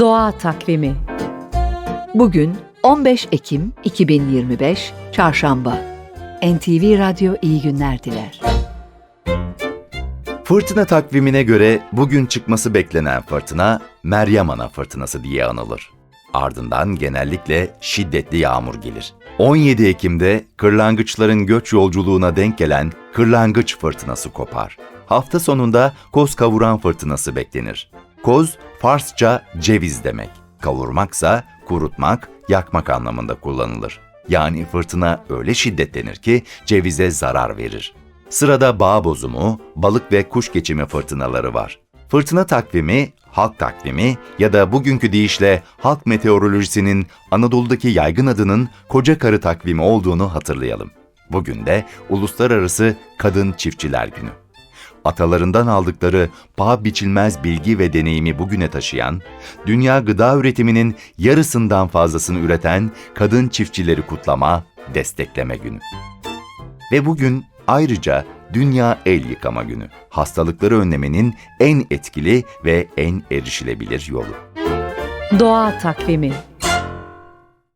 Doğa Takvimi Bugün 15 Ekim 2025 Çarşamba. NTV Radyo iyi günler diler. Fırtına takvimine göre bugün çıkması beklenen fırtına Meryem Ana fırtınası diye anılır. Ardından genellikle şiddetli yağmur gelir. 17 Ekim'de kırlangıçların göç yolculuğuna denk gelen kırlangıç fırtınası kopar. Hafta sonunda koz kavuran fırtınası beklenir. Koz, Farsça ceviz demek. Kavurmaksa kurutmak, yakmak anlamında kullanılır. Yani fırtına öyle şiddetlenir ki cevize zarar verir. Sırada bağ bozumu, balık ve kuş geçimi fırtınaları var. Fırtına takvimi, halk takvimi ya da bugünkü deyişle halk meteorolojisinin Anadolu'daki yaygın adının koca karı takvimi olduğunu hatırlayalım. Bugün de Uluslararası Kadın Çiftçiler Günü. Atalarından aldıkları paha biçilmez bilgi ve deneyimi bugüne taşıyan, dünya gıda üretiminin yarısından fazlasını üreten kadın çiftçileri kutlama, destekleme günü. Ve bugün ayrıca Dünya El Yıkama Günü. Hastalıkları önlemenin en etkili ve en erişilebilir yolu. Doğa Takvimi